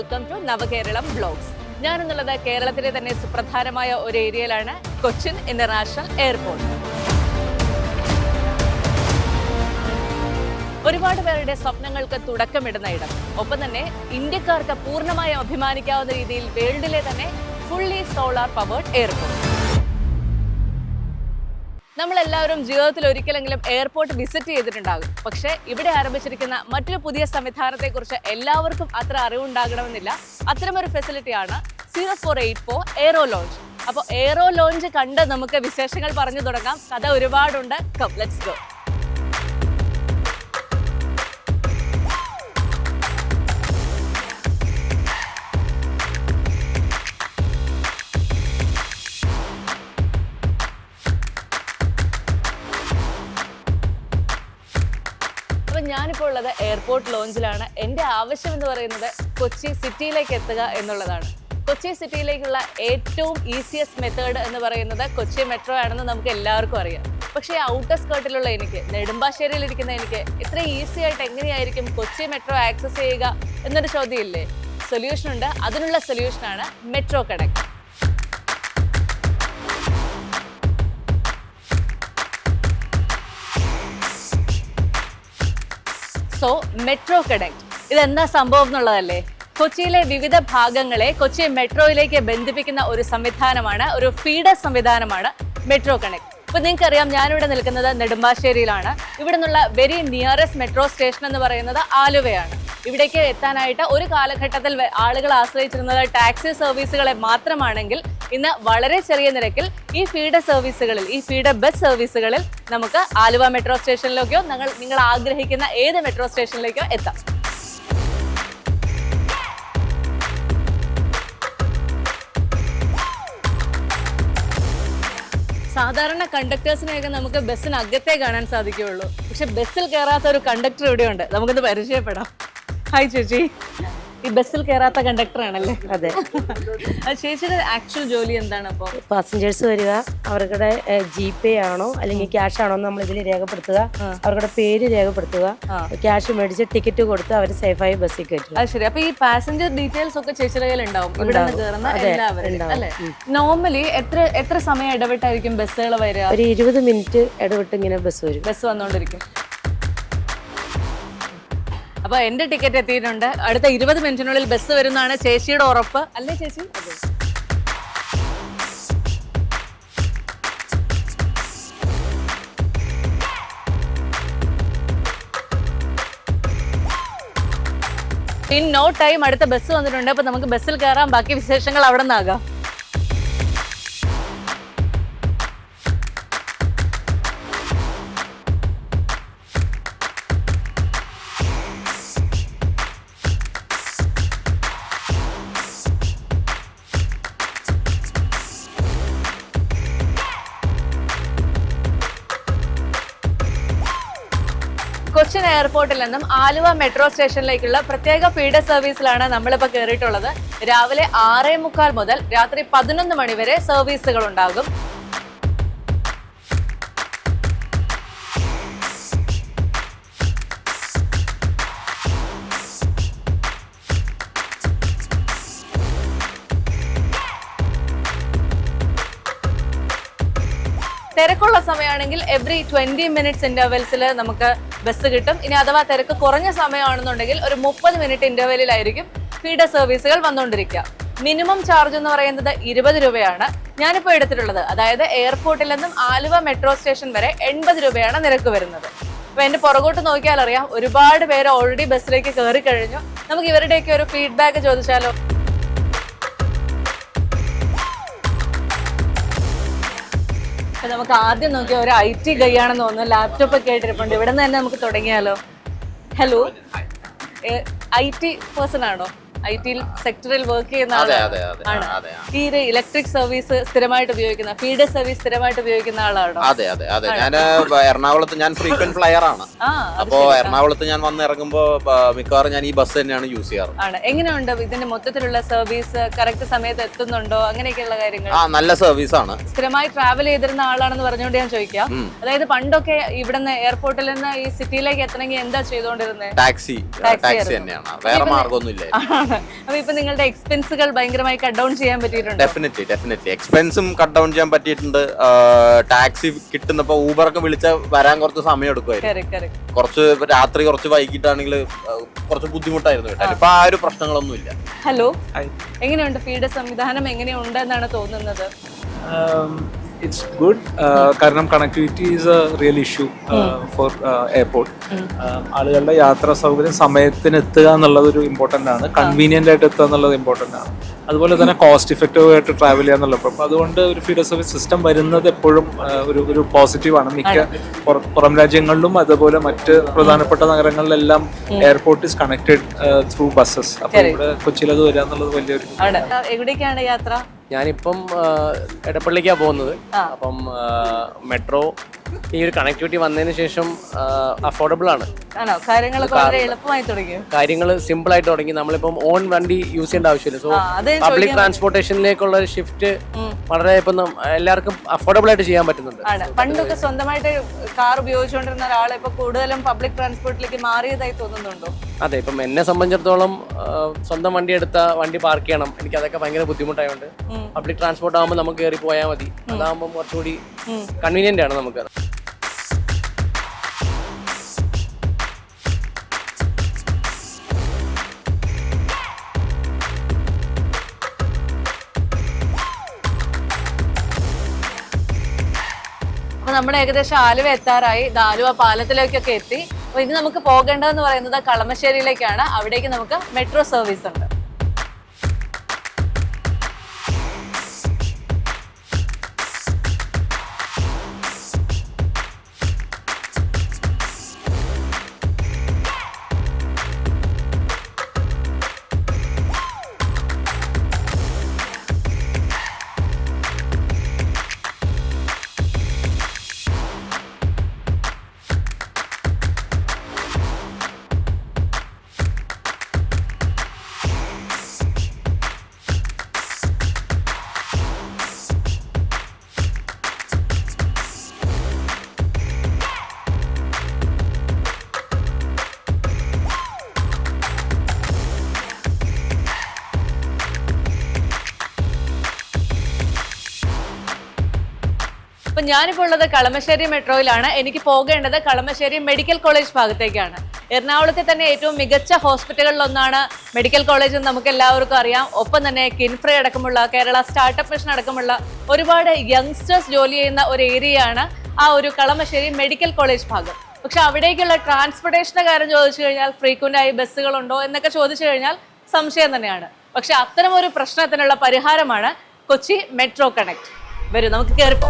Welcome to Navakeralam blogs ഞാൻ എന്നുള്ളത് കേരളത്തിലെ തന്നെ സുപ്രധാനമായ ഒരു ഏരിയയിലാണ് കൊച്ചിൻ ഇന്റർനാഷണൽ എയർപോർട്ട്. ഒരുപാട് പേരുടെ സ്വപ്നങ്ങൾക്ക് തുടക്കമിടുന്ന ഇടം ഒപ്പം തന്നെ ഇന്ത്യക്കാർക്ക് പൂർണമായി അഭിമാനിക്കാവുന്ന രീതിയിൽ വേൾഡിലെ തന്നെ ഫുള്ളി സോളാർ പവേർഡ് എയർപോർട്ട് നമ്മൾ എല്ലാവരും ജീവിതത്തിൽ ഒരിക്കലെങ്കിലും എയർപോർട്ട് വിസിറ്റ് ചെയ്തിട്ടുണ്ടാകും. പക്ഷേ ഇവിടെ ആരംഭിച്ചിരിക്കുന്ന മറ്റൊരു പുതിയ സംവിധാനത്തെക്കുറിച്ച് എല്ലാവർക്കും അത്ര അറിവുണ്ടാകണമെന്നില്ല. അത്തരമൊരു ഫെസിലിറ്റിയാണ് zero four eight four Aero Lounge. അപ്പോൾ എയറോ ലോഞ്ച് കണ്ട് നമുക്ക് വിശേഷങ്ങൾ പറഞ്ഞു തുടങ്ങാം. കഥ ഒരുപാടുണ്ട്. കം ലെറ്റ്സ് ഗോ ഞാനിപ്പോൾ ഉള്ളത് എയർപോർട്ട് ലോഞ്ചിലാണ്. എന്റെ ആവശ്യം എന്ന് പറയുന്നത് കൊച്ചി സിറ്റിയിലേക്ക് എത്തുക എന്നുള്ളതാണ്. കൊച്ചി സിറ്റിയിലേക്കുള്ള ഏറ്റവും ഈസിയസ്റ്റ് മെത്തേഡ് എന്ന് പറയുന്നത് കൊച്ചി മെട്രോ ആണെന്ന് നമുക്ക് എല്ലാവർക്കും അറിയാം. പക്ഷേ ഔട്ടർ സ്കേർട്ടിലുള്ള എനിക്ക് നെടുമ്പാശ്ശേരിയിൽ ഇരിക്കുന്ന എനിക്ക് ഇത്ര ഈസി ആയിട്ട് എങ്ങനെയായിരിക്കും കൊച്ചി മെട്രോ ആക്സസ് ചെയ്യുക എന്നൊരു ചോദ്യമില്ലേ? സൊല്യൂഷൻ ഉണ്ട്. അതിനുള്ള സൊല്യൂഷനാണ് Metro Connect so Metro Connect ഇതെന്താ സംഭവം എന്നുള്ളതല്ലേ? കൊച്ചിയിലെ വിവിധ ഭാഗങ്ങളെ കൊച്ചി മെട്രോയിലേക്ക് ബന്ധിപ്പിക്കുന്ന ഒരു സംവിധാനമാണ് ഒരു ഫീഡർ സംവിധാനമാണ് മെട്രോ കണക്ട് ഇപ്പൊ നിങ്ങൾക്കറിയാം ഞാനിവിടെ നിൽക്കുന്നത് നെടുമ്പാശ്ശേരിയിലാണ്. ഇവിടെ നിന്നുള്ള വെരി നിയറസ്റ്റ് മെട്രോ സ്റ്റേഷൻ എന്ന് പറയുന്നത് ആലുവയാണ്. ഇവിടേക്ക് എത്താനായിട്ട് ഒരു കാലഘട്ടത്തിൽ ആളുകൾ ആശ്രയിച്ചിരുന്നത് ടാക്സി സർവീസുകളെ മാത്രമാണെങ്കിൽ ഇന്ന് വളരെ ചെറിയ നിരക്കിൽ ഈ ഫീഡ സർവീസുകളിൽ ഈ ഫീഡ ബസ് സർവീസുകളിൽ നമുക്ക് ആലുവ മെട്രോ സ്റ്റേഷനിലേക്കോ നിങ്ങൾ നിങ്ങൾ ആഗ്രഹിക്കുന്ന ഏത് മെട്രോ സ്റ്റേഷനിലേക്കോ എത്താം. സാധാരണ കണ്ടക്ടേഴ്സിനെയൊക്കെ നമുക്ക് ബസ്സിനകത്തേ കാണാൻ സാധിക്കുകയുള്ളൂ. പക്ഷെ ബസ്സിൽ കയറാത്ത ഒരു കണ്ടക്ടർ ഇവിടെയുണ്ട്. നമുക്കൊന്ന് പരിചയപ്പെടാം. ഹായ് ചേച്ചി. ഈ ബസ്സിൽ കയറാത്ത കണ്ടക്ടർ ആണല്ലേ? അതെ. ചേച്ചിയുടെ ആക്ച്വൽ ജോലി എന്താണ് അപ്പോൾ പാസഞ്ചേഴ്സ് വരിക അവരുടെ ജി പേ ആണോ അല്ലെങ്കിൽ ക്യാഷ് ആണോ നമ്മൾ ഇതിൽ രേഖപ്പെടുത്തുക. അവരുടെ പേര് രേഖപ്പെടുത്തുക. ക്യാഷ് മേടിച്ച് ടിക്കറ്റ് കൊടുത്ത് അവർ സേഫായി ബസ്സിൽ കയറ്റും അത് ശരി. അപ്പൊ ഈ പാസഞ്ചർ ഡീറ്റെയിൽസ് ഒക്കെ ചേച്ചിയുടെ കയ്യിൽ ഉണ്ടാവും. ഇവിടെ കയറുന്ന എല്ലാവരും. നോർമലി എത്ര എത്ര സമയം ഇടവിട്ടായിരിക്കും ബസ്സുകൾ വരിക? ഒരു ഇരുപത് മിനിറ്റ് ഇടവിട്ട് ഇങ്ങനെ ബസ് വരും. ബസ് വന്നുകൊണ്ടിരിക്കും അപ്പൊ എന്റെ ടിക്കറ്റ് എത്തിയിട്ടുണ്ട്. അടുത്ത ഇരുപത് മിനിറ്റിനുള്ളിൽ ബസ് വരുന്നതാണ് ചേച്ചിയുടെ ഉറപ്പ്. അല്ലേ ചേച്ചി? ഇൻ നോ ടൈം അടുത്ത ബസ് വന്നിട്ടുണ്ട്. അപ്പൊ നമുക്ക് ബസ്സിൽ കയറാം. ബാക്കി വിശേഷങ്ങൾ അവിടെ നിന്നാകാം. എയർപോർട്ടിൽ നിന്നും ആലുവ മെട്രോ സ്റ്റേഷനിലേക്കുള്ള പ്രത്യേക ഫീഡർ സർവീസിലാണ് നമ്മളിപ്പോൾ കയറിയിട്ടുള്ളത് രാവിലെ ആറേ മുക്കാൽ മുതൽ രാത്രി പതിനൊന്ന് മണിവരെ സർവീസുകൾ ഉണ്ടാകും. തിരക്കുള്ള സമയമാണെങ്കിൽ എവറി ട്വന്റി മിനിറ്റ്സ് ഇന്റർവെൽസിൽ നമുക്ക് ബസ് കിട്ടും. ഇനി അഥവാ തിരക്ക് കുറഞ്ഞ സമയമാണെന്നുണ്ടെങ്കിൽ ഒരു മുപ്പത് മിനിറ്റ് ഇന്റർവെല്ലിലായിരിക്കും ഫീഡർ സർവീസുകൾ വന്നുകൊണ്ടിരിക്കുക. മിനിമം ചാർജ് എന്ന് പറയുന്നത് ഇരുപത് രൂപയാണ്. ഞാനിപ്പോൾ എടുത്തിട്ടുള്ളത്. അതായത് എയർപോർട്ടിൽ നിന്നും ആലുവ മെട്രോ സ്റ്റേഷൻ വരെ എൺപത് രൂപയാണ് നിരക്ക് വരുന്നത്. അപ്പൊ എന്റെ പുറകോട്ട് നോക്കിയാൽ അറിയാം ഒരുപാട് പേര് ഓൾറെഡി ബസ്സിലേക്ക് കയറി കഴിഞ്ഞു. നമുക്ക് ഇവരുടെയൊക്കെ ഒരു ഫീഡ്ബാക്ക് ചോദിച്ചാലോ? അപ്പൊ നമുക്ക് ആദ്യം നോക്കിയ ഒരു ഐ ടി കൈയാണെന്ന് തോന്നുന്നു. ലാപ്ടോപ്പ് ഒക്കെ ആയിട്ടിരിപ്പുണ്ട്. ഇവിടെ നിന്ന് തന്നെ നമുക്ക് തുടങ്ങിയാലോ? ഹലോ ഐ ടി പേഴ്സൺ ആണോ? ഐ ടി സെക്ടറിൽ വർക്ക് ചെയ്യുന്ന ആളാണ്. ഈ ഒരു ഇലക്ട്രിക് സർവീസ് സ്ഥിരമായിട്ട് ഉപയോഗിക്കുന്ന ഫീഡ് സർവീസ് സ്ഥിരമായിട്ട് ഉപയോഗിക്കുന്ന ആളാണോ? അതെ അതെ അതെ. ഞാൻ എറണാകുളത്ത് ഞാൻ ഫ്രീക്വന്റ് ഫ്ലയർ ആണ്. അപ്പോ എറണാകുളത്ത് ഞാൻ വന്ന് ഇറങ്ങുമ്പോ മിക്കവാറും ഞാൻ ഈ ബസ് തന്നെയാണ് യൂസ് ചെയ്യാറ്. ആണ്. എങ്ങനെയുണ്ട് ഇതിന്റെ മൊത്തത്തിലുള്ള സർവീസ് കറക്റ്റ് സമയത്ത് എത്തുന്നുണ്ടോ? അങ്ങനെയൊക്കെയുള്ള കാര്യങ്ങൾ. ആ നല്ല സർവീസ് ആണ്. സ്ഥിരമായി ട്രാവൽ ചെയ്തിരുന്ന ആളാണെന്ന് പറഞ്ഞുകൊണ്ട് ഞാൻ ചോദിക്കാം. അതായത് പണ്ടൊക്കെ ഇവിടുന്ന് എയർപോർട്ടിൽ നിന്ന് ഈ സിറ്റിയിലേക്ക് എത്തണമെങ്കിൽ എന്താ ചെയ്തോണ്ടിരുന്നത് ടാക്സി ടാക്സി തന്നെയാണ്. വേറെ മാർഗമൊന്നും ഇല്ല ആണോ അപ്പൊ ഇപ്പൊ നിങ്ങളുടെ എക്സ്പെൻസുകൾ ഭയങ്കരമായി കട്ട് ഡൗൺ ചെയ്യാൻ പറ്റിയിട്ടുണ്ട്. ഡെഫിനറ്റ്ലി ഡെഫിനറ്റ്ലി എക്സ്പെൻസും കട്ട് ഡൗൺ ചെയ്യാൻ പറ്റിയിട്ടുണ്ട്. ടാക്സി കിട്ടുന്നപ്പോ ഊബറൊക്കെ വിളിച്ച വരാൻ കുറച്ച് സമയം എടുക്കുമായിരുന്നു കുറച്ച് രാത്രി കുറച്ച് വൈകിട്ടാണെങ്കിൽ കുറച്ച് ബുദ്ധിമുട്ടായിരുന്നു കേട്ടോ. ഇപ്പൊ ആ ഒരു പ്രശ്നങ്ങളൊന്നും ഇല്ല ഹലോ എങ്ങനെയുണ്ട്? ഫീഡ് സംവിധാനം എങ്ങനെയുണ്ട് എന്നാണ് തോന്നുന്നത് ഇറ്റ്സ് ഗുഡ് കാരണം connectivity is a real issue for airport ആളുകളുടെ യാത്രാ സൗകര്യം സമയത്തിന് എത്തുക എന്നുള്ളത് ഒരു ഇമ്പോർട്ടന്റ് ആണ് കൺവീനിയന്റ് ആയിട്ട് എത്തുക എന്നുള്ളത് ഇമ്പോർട്ടന്റ് ആണ്. അതുപോലെ തന്നെ കോസ്റ്റ് ഇഫക്റ്റീവ് ആയിട്ട് ട്രാവൽ ചെയ്യുക എന്നുള്ളത്. അപ്പം അതുകൊണ്ട് ഒരു ഫീഡ് സർവീസ് സിസ്റ്റം വരുന്നത് എപ്പോഴും uh, ഒരു ഒരു പോസിറ്റീവ് ആണ്. മിക്ക പുറ- രാജ്യങ്ങളിലും അതുപോലെ മറ്റ് പ്രധാനപ്പെട്ട നഗരങ്ങളിലെല്ലാം airport is connected through buses അപ്പോൾ ഇവിടെ കൊച്ചിയിൽ അത് വരിക എന്നുള്ളത് വലിയൊരു എവിടേക്കാണ് യാത്ര? ഞാനിപ്പം എടപ്പള്ളിക്കാണ് പോകുന്നത്. അപ്പം മെട്രോ ഈ ഒരു കണക്ടിവിറ്റി വന്നതിന് ശേഷം അഫോർഡബിൾ ആണ്. കാര്യങ്ങൾ സിമ്പിൾ ആയിട്ട് തുടങ്ങി. നമ്മളിപ്പം ഓൺ വണ്ടി യൂസ് ചെയ്യേണ്ട ആവശ്യമില്ല. സോ പബ്ലിക് ട്രാൻസ്പോർട്ടേഷനിലേക്കുള്ള ഒരു ഷിഫ്റ്റ് വളരെ ഇപ്പം എല്ലാവർക്കും അഫോർഡബിൾ ആയിട്ട് ചെയ്യാൻ പറ്റുന്നുണ്ട്. പണ്ടൊക്കെ സ്വന്തമായിട്ട് കാർ ഉപയോഗിച്ചുകൊണ്ടിരുന്ന ഒരാളെ ഇപ്പൊ കൂടുതലും പബ്ലിക് ട്രാൻസ്പോർട്ടിലേക്ക് മാറിയതായി തോന്നുന്നുണ്ടോ? അതെ ഇപ്പം എന്നെ സംബന്ധിച്ചിടത്തോളം സ്വന്തം വണ്ടി എടുത്ത വണ്ടി പാർക്ക് ചെയ്യണം. എനിക്ക് അതൊക്കെ ഭയങ്കര ബുദ്ധിമുട്ടായതുകൊണ്ട് പബ്ലിക് ട്രാൻസ്പോർട്ട് ആകുമ്പോൾ നമുക്ക് കയറി പോയാൽ മതി. അതാകുമ്പോൾ കുറച്ചുകൂടി കൺവീനിയന്റ് ആണ് നമുക്ക്. അപ്പൊ നമ്മൾ ഏകദേശം ആലുവ എത്താറായി. ആലുവ പാലത്തിലേക്കൊക്കെ എത്തി. അപ്പൊ ഇനി നമുക്ക് പോകേണ്ടതെന്ന് പറയുന്നത് കളമശ്ശേരിയിലേക്കാണ്. അവിടേക്ക് നമുക്ക് മെട്രോ സർവീസ് ഉണ്ട്. ഞാനിപ്പോൾ ഉള്ളത് കളമശ്ശേരി മെട്രോയിലാണ്. എനിക്ക് പോകേണ്ടത് കളമശ്ശേരി മെഡിക്കൽ കോളേജ് ഭാഗത്തേക്കാണ്. എറണാകുളത്തെ തന്നെ ഏറ്റവും മികച്ച ഹോസ്പിറ്റലുകളിൽ ഒന്നാണ് മെഡിക്കൽ കോളേജ് എന്ന് നമുക്ക് എല്ലാവർക്കും അറിയാം. ഒപ്പം തന്നെ കിൻഫ്രേ അടക്കമുള്ള കേരള സ്റ്റാർട്ടപ്പ് മിഷൻ അടക്കമുള്ള ഒരുപാട് യങ്സ്റ്റേഴ്സ് ജോലി ചെയ്യുന്ന ഒരു ഏരിയയാണ് ആ ഒരു കളമശ്ശേരി മെഡിക്കൽ കോളേജ് ഭാഗം. പക്ഷെ അവിടേക്കുള്ള ട്രാൻസ്പോർട്ടേഷന്റെ കാര്യം ചോദിച്ചു കഴിഞ്ഞാൽ ഫ്രീക്വന്റ് ആയി ബസ്സുകളുണ്ടോ എന്നൊക്കെ ചോദിച്ചു കഴിഞ്ഞാൽ സംശയം തന്നെയാണ്. പക്ഷെ അത്തരം ഒരു പ്രശ്നത്തിനുള്ള പരിഹാരമാണ് കൊച്ചി മെട്രോ കണക്ട്. വരൂ നമുക്ക് കയറിപ്പോ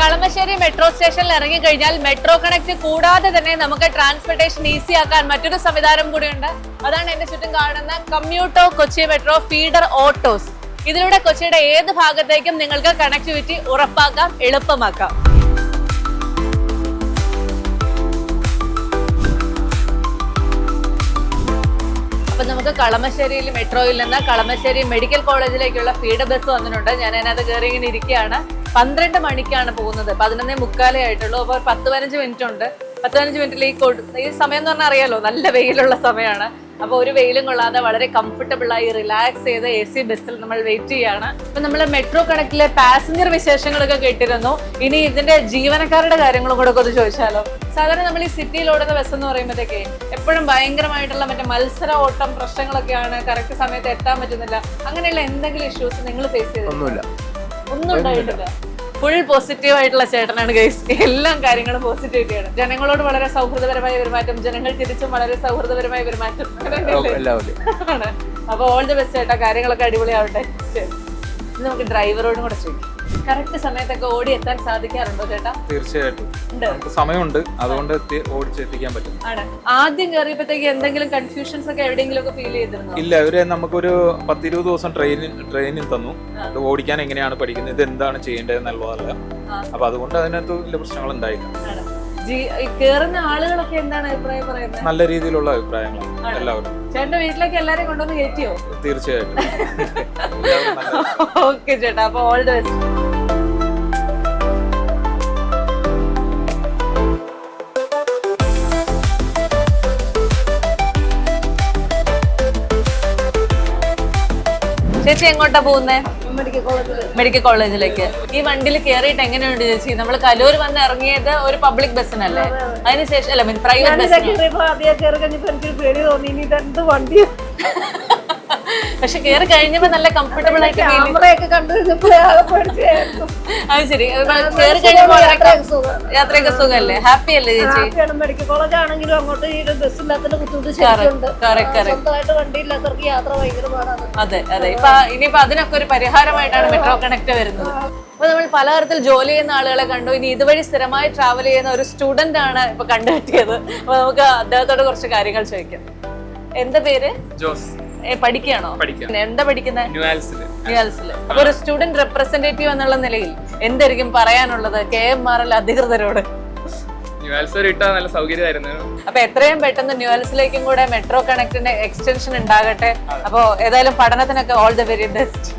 കളമശ്ശേരി മെട്രോ സ്റ്റേഷനിൽ ഇറങ്ങിക്കഴിഞ്ഞാൽ മെട്രോ കണക്ട് കൂടാതെ തന്നെ നമുക്ക് ട്രാൻസ്പോർട്ടേഷൻ ഈസി ആക്കാൻ മറ്റൊരു സംവിധാനം കൂടിയുണ്ട്. അതാണ് എന്റെ ചുറ്റും കാണുന്ന കമ്മ്യൂട്ടോ കൊച്ചി മെട്രോ ഫീഡർ ഓട്ടോസ് ഇതിലൂടെ കൊച്ചിയുടെ ഏത് ഭാഗത്തേക്കും നിങ്ങൾക്ക് കണക്ടിവിറ്റി ഉറപ്പാക്കാം എളുപ്പമാക്കാം. അപ്പൊ നമുക്ക് കളമശ്ശേരിയിൽ മെട്രോയിൽ നിന്ന് കളമശ്ശേരി മെഡിക്കൽ കോളേജിലേക്കുള്ള ഫീഡ് ബസ് വന്നിട്ടുണ്ട്. ഞാൻ അതിനകത്ത് കയറി ഇങ്ങനെ ഇരിക്കുകയാണ്. പന്ത്രണ്ട് മണിക്കാണ് പോകുന്നത്. പതിനൊന്നേ മുക്കാലേ ആയിട്ടുള്ളൂ. അപ്പോൾ പത്ത് പതിനഞ്ച് മിനിറ്റ് ഉണ്ട്. പത്ത് പതിനഞ്ച് മിനിറ്റിൽ ഈ ഈ സമയം എന്ന് പറഞ്ഞാൽ അറിയാലോ നല്ല വെയിലുള്ള സമയമാണ്. അപ്പോൾ ഒരു വെയിലും കൊള്ളാതെ വളരെ കംഫർട്ടബിൾ ആയി റിലാക്സ് ചെയ്ത എ സി ബസ്സിൽ നമ്മൾ വെയിറ്റ് ചെയ്യാണ്. അപ്പൊ നമ്മൾ മെട്രോ കണക്കിലെ പാസഞ്ചർ വിശേഷങ്ങളൊക്കെ കേട്ടിരുന്നു. ഇനി ഇതിന്റെ ജീവനക്കാരുടെ കാര്യങ്ങളും കൂടെ ഒന്ന് ചോദിച്ചാലോ? സാധാരണ നമ്മൾ ഈ സിറ്റിയിൽ ഓടുന്ന ബസ് എന്ന് പറയുമ്പോഴത്തേക്ക് എപ്പോഴും ഭയങ്കരമായിട്ടുള്ള മറ്റേ മത്സര ഓട്ടം പ്രശ്നങ്ങളൊക്കെയാണ്. കറക്റ്റ് സമയത്ത് എത്താൻ പറ്റുന്നില്ല. അങ്ങനെയുള്ള എന്തെങ്കിലും ഇഷ്യൂസ് നിങ്ങൾ ഫേസ് ചെയ്തിട്ടുണ്ടോ? ഒന്നുമില്ല. ഒന്നും ഉണ്ടായിട്ടില്ല. ഫുൾ പോസിറ്റീവ് ആയിട്ടുള്ള ചേട്ടനാണ് ഗൈസ് എല്ലാ കാര്യങ്ങളും പോസിറ്റീവിറ്റിയാണ് ജനങ്ങളോട് വളരെ സൗഹൃദപരമായ പെരുമാറ്റം ജനങ്ങൾ തിരിച്ചും വളരെ സൗഹൃദപരമായ പെരുമാറ്റം. അപ്പൊ ഓൾ ദി ബെസ്റ്റ് ചേട്ടാ. കാര്യങ്ങളൊക്കെ അടിപൊളിയാവട്ടെ. നമുക്ക് ഡ്രൈവറോടും കൂടെ ചോദിക്കാം. കറക്റ്റ് സമയത്തൊക്കെ ഓടി എത്താൻ സാധിക്കാറുണ്ടോ ചേട്ടാ? തീർച്ചയായിട്ടും. നമുക്ക് സമയമുണ്ട്. അതുകൊണ്ട് ഓടിച്ചെത്തിക്കാൻ പറ്റും. ആദ്യം കയറിയപ്പോഴത്തേക്ക് എന്തെങ്കിലും കൺഫ്യൂഷൻസ് ഒക്കെ എവിടെയെങ്കിലും ഒക്കെ ഫീൽ ചെയ്തിരുന്നു? ഇല്ല അവർ നമുക്കൊരു പത്തിരുപത് ദിവസം ട്രെയിനിൽ ട്രെയിനിങ് തന്നു. അത് ഓടിക്കാൻ എങ്ങനെയാണ് പഠിക്കുന്നത്? ഇത് എന്താണ് ചെയ്യേണ്ടത് എന്നുള്ളതല്ല. അപ്പൊ അതുകൊണ്ട് അതിനകത്ത് വലിയ പ്രശ്നങ്ങൾ ഉണ്ടായില്ല. കേറുന്ന ആളുകളൊക്കെ എന്താണ് അഭിപ്രായം പറയുന്നത്? നല്ല രീതിയിലുള്ള അഭിപ്രായങ്ങളാണ് എല്ലാവരും. ചേട്ടന്റെ വീട്ടിലേക്ക് എല്ലാരെയും കൊണ്ടുവന്ന് കയറ്റിയോ? തീർച്ചയായിട്ടും. ഓക്കെ ചേട്ടാ അപ്പൊ ഓൾ ദ ബെസ്റ്റ് ചേച്ചി എങ്ങോട്ടാ പോകുന്നേ? മെഡിക്കൽ കോളേജിലേക്ക് ഈ വണ്ടിയിൽ കയറിയിട്ട് എങ്ങനെയുണ്ട് ചേച്ചി? നമ്മൾ കലൂർ വന്ന് ഇറങ്ങിയത് ഒരു പബ്ലിക് ബസ്സിനല്ലേ അതിനുശേഷം അല്ല മീൻ പ്രൈവറ്റ് എനിക്ക് പേടി തോന്നി ഇനി ഇതെന്ത് വണ്ടി? പക്ഷെ കയറി കഴിഞ്ഞപ്പോ നല്ല കംഫർട്ടബിൾ ആയിട്ട് അത് ശരി. കയറി കഴിഞ്ഞപ്പോ യാത്രയൊക്കെ സുഖമല്ലേ? ഹാപ്പി അല്ലേ ചേച്ചി? മെഡിക്കൽ കോളേജ് ആണെങ്കിലും അങ്ങോട്ട് ഈ ബസ് ഇല്ലാത്തതിന്റെ ബുദ്ധിമുട്ട്. സ്വന്തമായിട്ട് വണ്ടി ഇല്ലാത്തവർക്ക് യാത്ര ഭയങ്കര പാടാണ് അതെ അതെ. ഇപ്പൊ ഇനിയിപ്പോ അതിനൊക്കെ ഒരു പരിഹാരമായിട്ടാണ് മെട്രോ കണക്ട് വരുന്നത്. അപ്പൊ നമ്മൾ പലതരത്തിൽ ജോലി ചെയ്യുന്ന ആളുകളെ കണ്ടു. ഇനി ഇതുവഴി സ്ഥിരമായി ട്രാവൽ ചെയ്യുന്ന ഒരു സ്റ്റുഡന്റ് ആണ് ഇപ്പൊ കണ്ടുകിട്ടിയത്. അപ്പൊ നമുക്ക് അദ്ദേഹത്തോട് കുറച്ച് കാര്യങ്ങൾ ചോദിക്കാം. എന്താ പേര്? ജോസ്. പഠിക്കുകയാണോ? പഠിക്കാം. എന്താ പഠിക്കുന്നത് അപ്പൊ ഒരു സ്റ്റുഡന്റ് റെപ്രസെന്റേറ്റീവ് എന്നുള്ള നിലയിൽ എന്തായിരിക്കും പറയാനുള്ളത് കെ എം ആർ എൽ അധികൃതരോട്? നല്ല സൗകര്യമായിരുന്നു. അപ്പൊ എത്രയും പെട്ടെന്ന് ന്യൂയാൽസിലേക്കും കൂടെ മെട്രോ കണക്റ്റിന്റെ എക്സ്റ്റൻഷൻ ഉണ്ടാകട്ടെ. അപ്പോ ഏതായാലും പഠനത്തിനൊക്കെ all the very best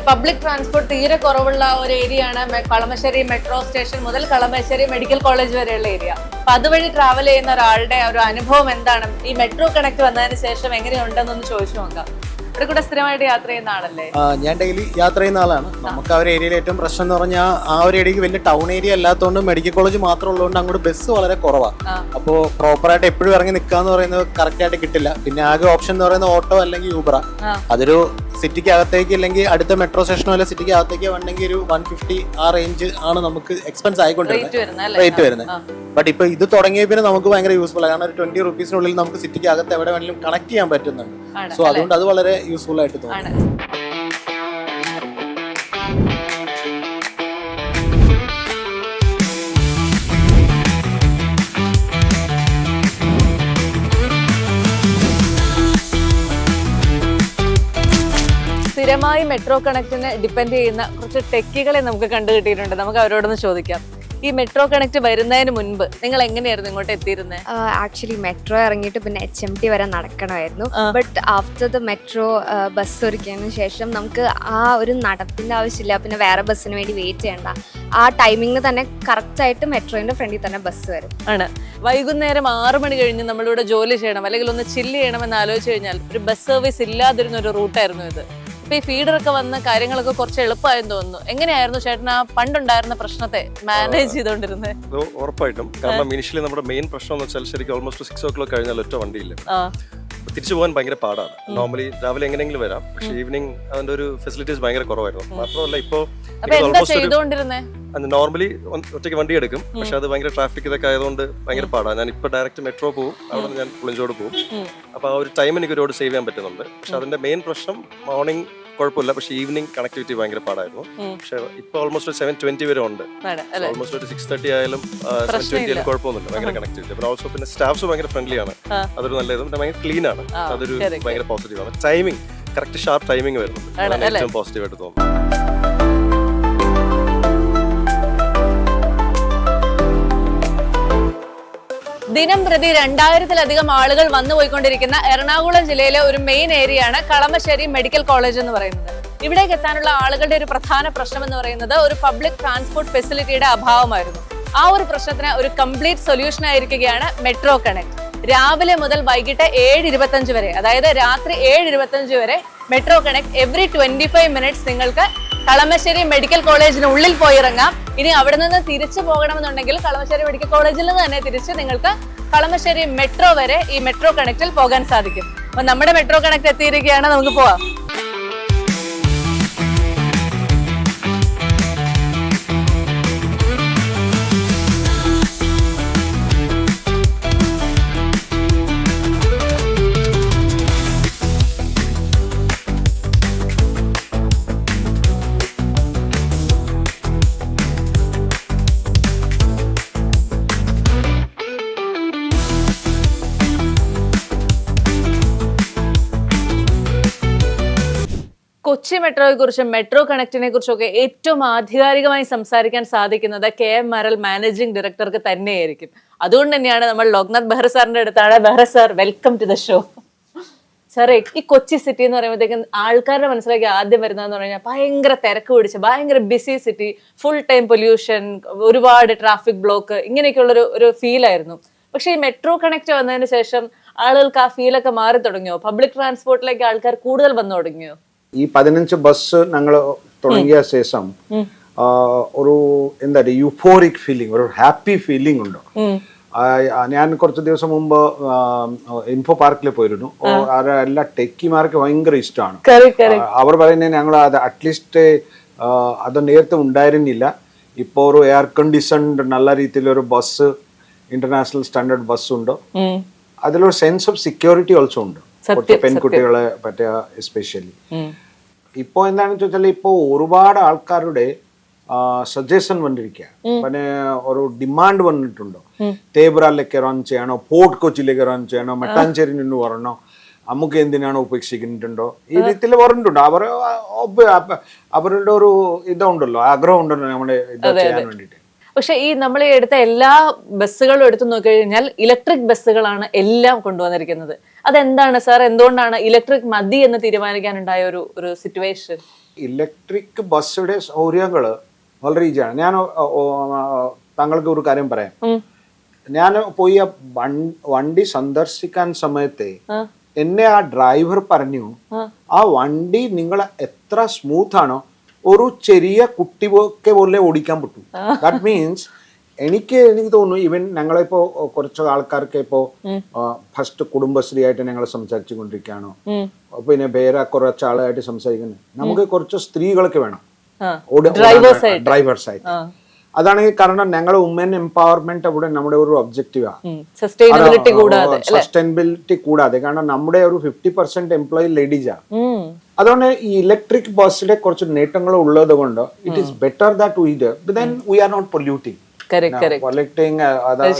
public transport തീരെ കുറവുള്ള ഒരു ഏരിയ ആണ് കളമശ്ശേരി മെട്രോ സ്റ്റേഷൻ മുതൽ കളമശ്ശേരി മെഡിക്കൽ കോളേജ് വരെയുള്ള ഏരിയ അപ്പൊ അതുവഴി ട്രാവൽ ചെയ്യുന്ന ഒരാളുടെ ഒരു അനുഭവം എന്താണ്? ഈ മെട്രോ കണക്ട് വന്നതിന് ശേഷം എങ്ങനെയുണ്ടെന്നൊന്ന് ചോദിച്ചു നോക്കാം. ഇവിടെ കൂടെ സ്ഥിരമായിട്ട് യാത്ര ചെയ്യുന്ന ആളല്ലേ? ആ, ഞാൻ ഡെയിലി യാത്ര ചെയ്യുന്ന ആളാണ്. നമുക്ക് ആ ഒരു ഏരിയയിൽ ഏറ്റവും പ്രശ്നം എന്ന് പറഞ്ഞാൽ ആ ഒരു ഏരിയക്ക് വലിയ ടൗൺ ഏരിയ അല്ലാത്തതുകൊണ്ട് മെഡിക്കൽ കോളേജ് മാത്രം ഉള്ളതുകൊണ്ട് അങ്ങോട്ട് ബസ് വളരെ കുറവാണ് ആ. അപ്പോൾ പ്രോപ്പറായിട്ട് എപ്പോഴും ഇറങ്ങി നിൽക്കാന്ന് പറയുന്നത് കറക്റ്റ് ആയിട്ട് കിട്ടില്ല. പിന്നെ ആകെ ഓപ്ഷൻ എന്ന് പറയുന്നത് ഓട്ടോ അല്ലെങ്കിൽ യൂബറ ആ. അതൊരു സിറ്റിക്ക് അകത്തേക്ക് അല്ലെങ്കിൽ അടുത്ത മെട്രോ സ്റ്റേഷനോ അല്ലെങ്കിൽ സിറ്റിക്ക് അകത്തേക്ക് വന്നെങ്കിൽ ഒരു വൺ ഫിഫ്റ്റി ആ റേഞ്ച് ആണ് നമുക്ക് എക്സ്പെൻസ് റേറ്റ് ആയിക്കൊണ്ടിരുന്നത് അല്ലേ? റേറ്റ് വരുന്നത്. ആ. ബട്ട് ഇപ്പൊ ഇത് തുടങ്ങിയ പിന്നെ നമുക്ക് ഭയങ്കര യൂസ്ഫുൾ ആണ് കാരണം ഒരു ട്വന്റി റുപ്പീസിനുള്ളിൽ നമുക്ക് സിറ്റിക്ക് അകത്ത് എവിടെ വേണമെങ്കിലും കണക്ട് ചെയ്യാൻ പറ്റുന്നുണ്ട്. ആണ് സോ അതുകൊണ്ട് അത് വളരെ യൂസ്ഫുൾ ആയിട്ട് ആണ്. സ്ഥിരമായി മെട്രോ കണക്റ്റിനെ ഡിപ്പെൻഡ് ചെയ്യുന്ന കുറച്ച് ടെക്കികളെ നമുക്ക് കണ്ടുകിട്ടിയിട്ടുണ്ട്. നമുക്ക് അവരോടൊന്ന് ചോദിക്കാം. ഈ മെട്രോ കണക്ട് വരുന്നതിന് മുൻപ് നിങ്ങൾ എങ്ങനെയായിരുന്നു ഇങ്ങോട്ട് എത്തിയിരുന്നത് ആക്ച്വലി മെട്രോ ഇറങ്ങിയിട്ട് പിന്നെ എച്ച് എം ടി വരെ നടക്കണമായിരുന്നു. But after the metro bus ഒരുക്കിയതിന് ശേഷം നമുക്ക് ആ ഒരു നടപ്പിന്റെ ആവശ്യമില്ല. പിന്നെ വേറെ ബസ്സിന് വേണ്ടി വെയിറ്റ് ചെയ്യണ്ട. ആ ടൈമിംഗ് തന്നെ കറക്റ്റ് ആയിട്ട് മെട്രോയിന്റെ ഫ്രണ്ടിൽ തന്നെ ബസ് വരും. ആണ്. വൈകുന്നേരം ആറു മണി കഴിഞ്ഞ് നമ്മളിവിടെ ജോലി ചെയ്യണം അല്ലെങ്കിൽ ഒന്ന് ചില്ല് ചെയ്യണമെന്ന് ആലോചിച്ച് കഴിഞ്ഞാൽ ഒരു ബസ് സർവീസ് ഇല്ലാതിരുന്ന ഒരു റൂട്ടായിരുന്നു ഇത്. ഇപ്പൊ ഈ ഫീഡറൊക്കെ വന്ന കാര്യങ്ങളൊക്കെ കുറച്ച് എളുപ്പമായെന്ന് തോന്നുന്നു. എങ്ങനെയായിരുന്നു ചേട്ടൻ ആ പണ്ടുണ്ടായിരുന്ന പ്രശ്നത്തെ മാനേജ് ചെയ്തോണ്ടിരുന്നത് ഉറപ്പായിട്ടും. കാരണം ഇനിഷ്യലി നമ്മുടെ മെയിൻ പ്രശ്നം എന്ന് വെച്ചാൽ ശരിക്കും ഓൾമോസ്റ്റ് സിക്സ് ഓ ക്ലോക്ക് കഴിഞ്ഞാൽ ഒറ്റ വണ്ടിയില്ല. തിരിച്ചു പോകാൻ ഭയങ്കര പാടാണ്. നോർമലി രാവിലെ എങ്ങനെയെങ്കിലും വരാം. പക്ഷെ ഈവനിങ് അതിന്റെ ഒരു ഫെസിലിറ്റീസ് ഭയങ്കര കുറവായിരുന്നു. മാത്രമല്ല ഇപ്പോ നോർമലി ഒറ്റയ്ക്ക് വണ്ടി എടുക്കും. പക്ഷെ അത് ഭയങ്കര ട്രാഫിക് ഇതൊക്കെ ആയതുകൊണ്ട് ഭയങ്കര പാടാണ് ഞാൻ ഇപ്പൊ ഡയറക്റ്റ് മെട്രോ പോകും അവിടെ ഞാൻ പുളിഞ്ചോട് പോകും അപ്പൊ ആ ഒരു ടൈം എനിക്ക് ഒരുപാട് സേവ് ചെയ്യാൻ പറ്റുന്നുണ്ട്. പക്ഷെ അതിന്റെ മെയിൻ പ്രശ്നം മോർണിംഗ് കുഴപ്പമില്ല. പക്ഷെ ഈവനിങ് കണക്ടിവിറ്റി ഭയങ്കര പാടായിരുന്നു. പക്ഷെ ഇപ്പൊ ഓൾമോസ്റ്റ് ഓൾമോസ്റ്റ് സെവൻ ട്വന്റി വരെ ഉണ്ട്. ഓൾമോസ്റ്റ് ഒരു സിക്സ് തേർട്ടി ആയാലും സെവൻ. ട്വന്റി ആയാലും കുഴപ്പമൊന്നുമില്ല. ഭയങ്കര കണക്ടിവിറ്റി പിന്നെ ഓൾസോ പിന്നെ സ്റ്റാഫ്സ് ഭയങ്കര ഫ്രണ്ട്ലി ആണ്. അതൊരു നല്ലത് പിന്നെ ഭയങ്കര ക്ലീൻ ആണ്. അതൊരു. ഭയങ്കര പോസിറ്റീവ് ആണ്. ടൈമിംഗ് കറക്റ്റ് ഷാർപ്പ് ടൈമിംഗ് വരുന്നുണ്ട്? ഏറ്റവും പോസിറ്റീവ് ആയിട്ട് തോന്നുന്നു ദിനം പ്രതി രണ്ടായിരത്തിലധികം ആളുകൾ വന്നു പോയിക്കൊണ്ടിരിക്കുന്ന എറണാകുളം ജില്ലയിലെ ഒരു മെയിൻ ഏരിയയാണ് കളമശ്ശേരി മെഡിക്കൽ കോളേജ് എന്ന് പറയുന്നത്. ഇവിടേക്ക് എത്താനുള്ള ആളുകളുടെ ഒരു പ്രധാന പ്രശ്നം എന്ന് പറയുന്നത് ഒരു പബ്ലിക് ട്രാൻസ്പോർട്ട് ഫെസിലിറ്റിയുടെ അഭാവമായിരുന്നു. ആ ഒരു പ്രശ്നത്തിന് ഒരു കംപ്ലീറ്റ് സൊല്യൂഷൻ ആയിരിക്കുകയാണ് മെട്രോ കണക്ട് രാവിലെ മുതൽ വൈകിട്ട് ഏഴ് ഇരുപത്തഞ്ച് വരെ അതായത് രാത്രി ഏഴ് ഇരുപത്തഞ്ച് വരെ Metro Connect every twenty five minutes നിങ്ങൾക്ക് കളമശ്ശേരി മെഡിക്കൽ കോളേജിന് ഉള്ളിൽ പോയി ഇറങ്ങാം ഇനി അവിടെ നിന്ന് തിരിച്ചു പോകണമെന്നുണ്ടെങ്കിൽ കളമശ്ശേരി മെഡിക്കൽ കോളേജിൽ നിന്ന് തന്നെ തിരിച്ച് നിങ്ങൾക്ക് കളമശ്ശേരി മെട്രോ വരെ ഈ മെട്രോ കണക്റ്റിൽ പോകാൻ സാധിക്കും. അപ്പൊ നമ്മുടെ മെട്രോ കണക്ട് എത്തിയിരിക്കുകയാണ്. നമുക്ക് പോവാം. കൊച്ചി മെട്രോയെ കുറിച്ചും മെട്രോ കണക്റ്റിനെ കുറിച്ചൊക്കെ ഏറ്റവും ആധികാരികമായി സംസാരിക്കാൻ സാധിക്കുന്നത് K M R L managing ഡയറക്ടർക്ക് തന്നെയായിരിക്കും. അതുകൊണ്ട് തന്നെയാണ് നമ്മൾ ലോക്നാഥ് ബെഹ്റ സാറിന്റെ അടുത്താണ്. Behera sir welcome to the show സാറേ ഈ കൊച്ചി സിറ്റി എന്ന് പറയുമ്പോഴത്തേക്കും ആൾക്കാരുടെ മനസ്സിലേക്ക് ആദ്യം വരുന്നതെന്ന് പറഞ്ഞാൽ ഭയങ്കര തിരക്ക് പിടിച്ച് ഭയങ്കര busy city full time pollution ഒരുപാട് ട്രാഫിക് ബ്ലോക്ക് ഇങ്ങനെയൊക്കെയുള്ളൊരു ഒരു ഫീലായിരുന്നു പക്ഷേ ഈ മെട്രോ കണക്ട് വന്നതിന് ശേഷം ആളുകൾക്ക് ആ ഫീലൊക്കെ മാറി തുടങ്ങിയോ? പബ്ലിക് ട്രാൻസ്പോർട്ടിലേക്ക് ആൾക്കാർ കൂടുതൽ വന്നു തുടങ്ങിയോ? ഈ പതിനഞ്ച് ബസ് ഞങ്ങൾ തുടങ്ങിയ ശേഷം ഒരു എന്താ പറയുക യുഫോറിക് ഫീലിംഗ് ഒരു ഹാപ്പി ഫീലിംഗ് ഉണ്ട്. ഞാൻ കുറച്ച് ദിവസം മുമ്പ് ഇൻഫോ പാർക്കിൽ പോയിരുന്നു. എല്ലാ ടെക്കിമാർക്ക് ഭയങ്കര ഇഷ്ടമാണ്. അവർ പറയുന്നത് ഞങ്ങൾ അത് അറ്റ്ലീസ്റ്റ് അത് നേരത്തെ ഉണ്ടായിരുന്നില്ല. ഇപ്പോൾ ഒരു എയർ കണ്ടീഷൻഡ് നല്ല രീതിയിലൊരു ബസ് ഇന്റർനാഷണൽ സ്റ്റാൻഡേർഡ് ബസ് ഉണ്ട്. അതിലൊരു സെൻസ് ഓഫ് സെക്യൂരിറ്റി ഓൾസോ ഉണ്ട്. പെൺകുട്ടികളെ പറ്റിയ എസ്പെഷ്യലി ഇപ്പോ എന്താണെന്ന് ചോദിച്ചാൽ ഇപ്പോ ഒരുപാട് ആൾക്കാരുടെ സജഷൻ വന്നിരിക്കുക പിന്നെ ഒരു ഡിമാൻഡ് വന്നിട്ടുണ്ടോ? തേബ്രാലിലേക്ക് റൺ ചെയ്യണോ? ഫോർട്ട് കൊച്ചിയിലേക്ക് റൺ ചെയ്യണോ? മട്ടാഞ്ചേരി നിന്ന് വരണോ? നമുക്ക് എന്തിനാണ് ഉപേക്ഷിക്കുന്നുണ്ടോ? ഈ രീതിയിൽ പറഞ്ഞിട്ടുണ്ട് അവർ അവരുടെ ഒരു ഇതുണ്ടല്ലോ ആഗ്രഹം ഉണ്ടല്ലോ നമ്മുടെ ഇത് ചെയ്യാൻ വേണ്ടിയിട്ട്. പക്ഷെ ഈ നമ്മൾ എടുത്ത എല്ലാ ബസ്സുകളും എടുത്തു നോക്കി കഴിഞ്ഞാൽ ഇലക്ട്രിക് ബസ്സുകളാണ് എല്ലാം കൊണ്ടുവന്നിരിക്കുന്നത്. അതെന്താണ് സാർ? എന്തുകൊണ്ടാണ് ഇലക്ട്രിക് മതി എന്ന് തീരുമാനിക്കാനുണ്ടായ ഒരു ഒരു സിറ്റുവേഷൻ ഇലക്ട്രിക് ബസ്സുടെ സൗകര്യങ്ങൾ വളരെ ഈസിയാണ് ഞാൻ താങ്കൾക്ക് ഒരു കാര്യം പറയാം. ഞാൻ പോയി ആ വണ്ടി സന്ദർശിക്കാൻ സമയത്തെ എന്നെ ആ ഡ്രൈവർ പറഞ്ഞു ആ. വണ്ടി നിങ്ങൾ എത്ര സ്മൂത്ത് ആണോ ഒരു ചെറിയ കുട്ടി പോലെ ഓടിക്കാൻ പറ്റും. ദാറ്റ് മീൻസ് എനിക്ക് എനിക്ക് തോന്നുന്നു ഇവൻ ഞങ്ങളിപ്പോ കുറച്ച് ആൾക്കാർക്ക് ഇപ്പോ ഫസ്റ്റ് കുടുംബശ്രീ ആയിട്ട് ഞങ്ങൾ സംസാരിച്ചു കൊണ്ടിരിക്കുകയാണോ പിന്നെ വേറെ കുറച്ച് ആളായിട്ട് സംസാരിക്കുന്നത്. നമുക്ക് കുറച്ച് സ്ത്രീകൾക്ക് വേണം. ഡ്രൈവേഴ്സ് ആയിട്ട്. അതാണ് കാരണം ഞങ്ങളുടെ വുമൻ എംപവർമെന്റ് അവിടെ നമ്മുടെ ഒരു ഒബ്ജക്റ്റീവാണ് സസ്റ്റൈനബിലിറ്റി കൂടാതെ കാരണം നമ്മുടെ ഒരു ഫിഫ്റ്റി പെർസെന്റ് എംപ്ലോയി ലേഡീസാണ് അതുകൊണ്ട് ഈ ഇലക്ട്രിക് ബസ്സിന്റെ കുറച്ച് നേട്ടങ്ങൾ ഉള്ളത് കൊണ്ട് it is better that we we are not polluting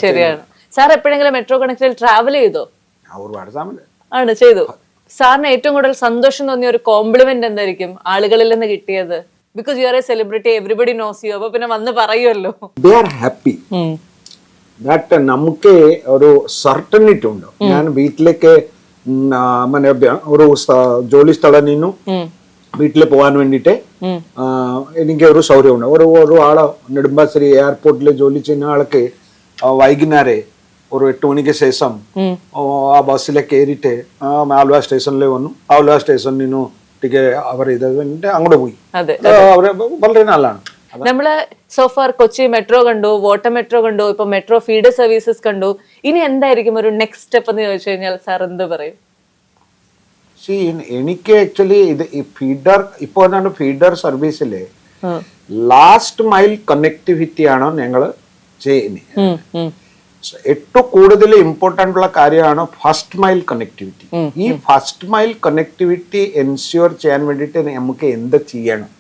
ശരിയാണ്. സാർ എപ്പോഴെങ്കിലും മെട്രോ കണക്റ്റിൽ ട്രാവൽ ചെയ്തോ? ആണ് ചെയ്തു. സാറിന് ഏറ്റവും കൂടുതൽ സന്തോഷം തോന്നിയ ഒരു കോംപ്ലിമെന്റ് എന്തായിരിക്കും ആളുകളിൽ നിന്ന് കിട്ടിയത്? Because you are a celebrity everybody knows you അപ്പൊ പിന്നെ വന്ന് പറയുമല്ലോ. ദേ ആർ ഹാപ്പി ദാറ്റ് നമുക്ക് ഒരു സർട്ടനിറ്റി ഉണ്ട്. ഞാൻ വീട്ടിലേക്ക് ഒരു ജോലി സ്ഥലം നിന്നു. വീട്ടിൽ പോകാൻ വേണ്ടിയിട്ട് എനിക്ക് ഒരു സൗകര്യമുണ്ട്. ഒരു ഒരു ആളെ നെടുമ്പാശ്ശേരി എയർപോർട്ടിൽ ജോലി ചെയ്യുന്ന ആൾക്ക് വൈകുന്നേരം ഒരു എട്ട് മണിക്ക് ശേഷം ആ ബസ്സിലെ കയറിയിട്ട് ആ, ആലുവ സ്റ്റേഷനിലേ വന്നു. ആലുവ സ്റ്റേഷനിൽ നിന്നു അവർ ഇത് അങ്ങോട്ട് പോയി. അവർ വളരെ നല്ലതാണ്. നമ്മൾ സോഫാർ കൊച്ചി മെട്രോ കണ്ടു വോട്ടർ മെട്രോ കണ്ടു ഇപ്പൊ മെട്രോ ഫീഡ് സർവീസസ് കണ്ടു. ഇനി എന്തായിരിക്കും ഒരു നെക്സ്റ്റ് സ്റ്റെപ്പ് എന്ന് ചോദിച്ചു കഴിഞ്ഞാൽ സാർ എന്ത് പറയും? See, എനിക്ക് ആക്ച്വലി ഇത് ഈ ഫീഡർ ഇപ്പോൾ എന്താണ് ഫീഡർ സർവീസിൽ ലാസ്റ്റ് മൈൽ കണക്ടിവിറ്റി ആണ് ഞങ്ങൾ ചെയ്യുന്നത് ഏറ്റവും കൂടുതൽ ഇമ്പോർട്ടന്റ് ഉള്ള കാര്യമാണ് ഫസ്റ്റ് മൈൽ കണക്ടിവിറ്റി ഈ ഫസ്റ്റ് മൈൽ കണക്ടിവിറ്റി എൻഷ്യൂർ ചെയ്യാൻ വേണ്ടിയിട്ട് നമുക്ക് എന്ത് ചെയ്യണം?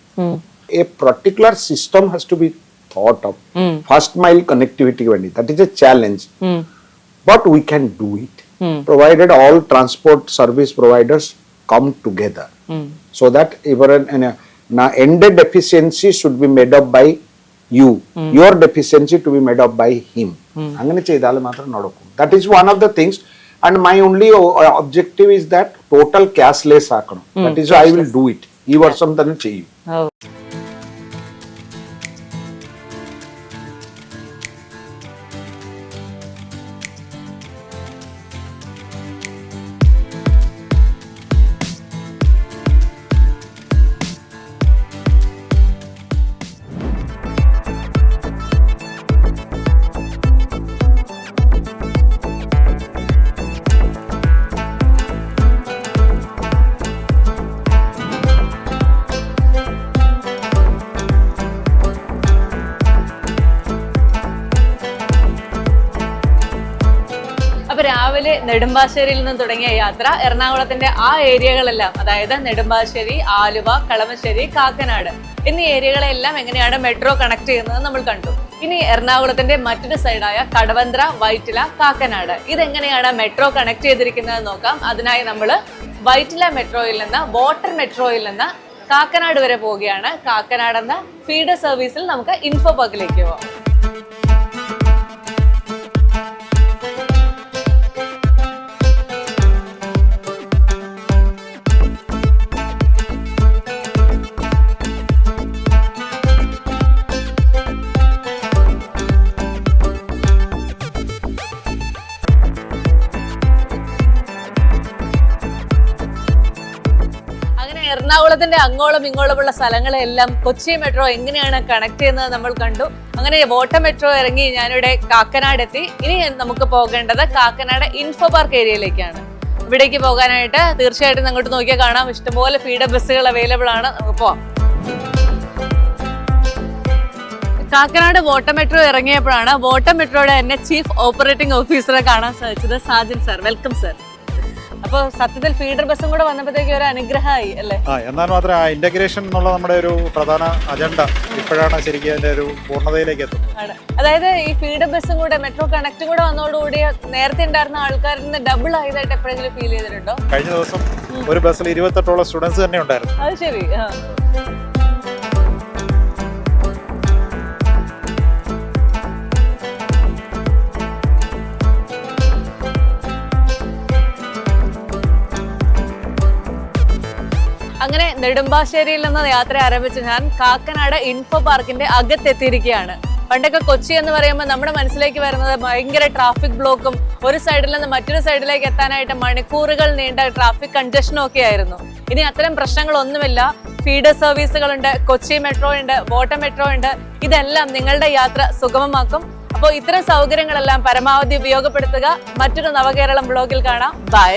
A particular system has to be thought of first mile കണക്ടിവിറ്റിക്ക് വേണ്ടി. That is a challenge but we can do it. provided all transport service providers come together mm. so that even an, an ended deficiency should be made up by you mm. your deficiency to be made up by him angane cheyadali matram nadakku that is one of the things and my only objective is that total cashless akadam that is i will do it ee varsham tane cheyu നെടുമ്പാശ്ശേരിയിൽ നിന്ന് തുടങ്ങിയ യാത്ര എറണാകുളത്തിന്റെ ആ ഏരിയകളെല്ലാം അതായത് നെടുമ്പാശ്ശേരി ആലുവ കളമശ്ശേരി കാക്കനാട് എന്നീ ഏരിയകളെല്ലാം എങ്ങനെയാണ് metro connect ചെയ്യുന്നത് നമ്മൾ കണ്ടു. ഇനി എറണാകുളത്തിന്റെ മറ്റൊരു സൈഡായ കടവന്ത്ര വൈറ്റില കാക്കനാട്. ഇതെങ്ങനെയാണ് മെട്രോ കണക്ട് ചെയ്തിരിക്കുന്നത് നോക്കാം. അതിനായി നമ്മൾ വൈറ്റില മെട്രോയിൽ നിന്ന് വാട്ടർ മെട്രോയിൽ നിന്ന് കാക്കനാട് വരെ പോവുകയാണ്. കാക്കനാട് എന്ന ഫീഡർ സർവീസിൽ നമുക്ക് ഇൻഫോ പാർക്കിലേക്ക് പോവാം. കേരളത്തിന്റെ അങ്ങോളം ഇങ്ങോളമുള്ള സ്ഥലങ്ങളെല്ലാം കൊച്ചി മെട്രോ എങ്ങനെയാണ് കണക്ട് ചെയ്യുന്നത് നമ്മൾ കണ്ടു. അങ്ങനെ വോട്ട മെട്രോ ഇറങ്ങി ഞാനിവിടെ കാക്കനാട് എത്തി ഇനി നമുക്ക് പോകേണ്ടത് കാക്കനാട് ഇൻഫോ പാർക്ക് ഏരിയയിലേക്കാണ് ഇവിടേക്ക് പോകാനായിട്ട് തീർച്ചയായിട്ടും അങ്ങോട്ട് നോക്കിയാൽ കാണാം. ഇഷ്ടംപോലെ ഫീഡർ ബസ്സുകൾ അവൈലബിൾ ആണ്. നമുക്ക് പോവാം. കാക്കനാട് വോട്ടർ മെട്രോ ഇറങ്ങിയപ്പോഴാണ് വോട്ടർ മെട്രോയുടെ തന്നെ ചീഫ് ഓപ്പറേറ്റിംഗ് ഓഫീസറെ കാണാൻ സാധിച്ചത് സാജിൻ സാർ വെൽക്കം സർ അപ്പോൾ സത്യത്തിൽ ഫീഡർ ബസ്സും കൂടെ വന്നപ്പോഴത്തേക്ക് ഒരു അനുഗ്രഹമായി അല്ലേ? ആ എന്നാൽ മാത്രമേ ആ ഇന്റഗ്രേഷൻ എന്നുള്ള നമ്മുടെ ഒരു പ്രധാന അജണ്ട ഇപ്പോഴാണ് ശരിക്കും അതിന്റെ ഒരു പൂർണതയിലേക്ക് എത്തുന്നത്. അതായത് ഈ ഫീഡർ ബസ്സും കൂടെ മെട്രോ കണക്റ്റും കൂടെ വന്നതോടുകൂടി നേരത്തെ ഉണ്ടായിരുന്ന ആൾക്കാരിൽ നിന്ന് ഡബിൾ ആയതായിട്ട് എപ്പോഴെങ്കിലും ഫീൽ ചെയ്തിട്ടുണ്ടോ? കഴിഞ്ഞ ദിവസം ഒരു ബസ്സിൽ ഇരുപത്തെട്ടോളം സ്റ്റുഡൻസ് തന്നെ ഉണ്ടായിരുന്നു. അത് ശരി അങ്ങനെ നെടുമ്പാശ്ശേരിയിൽ നിന്ന് യാത്ര ആരംഭിച്ച് ഞാൻ കാക്കനാട് ഇൻഫോ പാർക്കിന്റെ അകത്തെത്തിയിരിക്കുകയാണ്. പണ്ടൊക്കെ കൊച്ചി എന്ന് പറയുമ്പോൾ നമ്മുടെ മനസ്സിലേക്ക് വരുന്നത് ഭയങ്കര ട്രാഫിക് ബ്ലോക്കും ഒരു സൈഡിൽ നിന്ന് മറ്റൊരു സൈഡിലേക്ക് എത്താനായിട്ട് മണിക്കൂറുകൾ നീണ്ട ട്രാഫിക് കൺജഷനും ഒക്കെ ആയിരുന്നു. ഇനി അത്തരം പ്രശ്നങ്ങളൊന്നുമില്ല. ഫീഡർ സർവീസുകളുണ്ട് കൊച്ചി മെട്രോ ഉണ്ട് വോട്ട മെട്രോ ഉണ്ട്. ഇതെല്ലാം നിങ്ങളുടെ യാത്ര സുഗമമാക്കും. അപ്പോൾ ഇത്തരം സൗകര്യങ്ങളെല്ലാം പരമാവധി ഉപയോഗപ്പെടുത്തുക. മറ്റൊരു നവകേരളം ബ്ലോഗിൽ കാണാം. ബൈ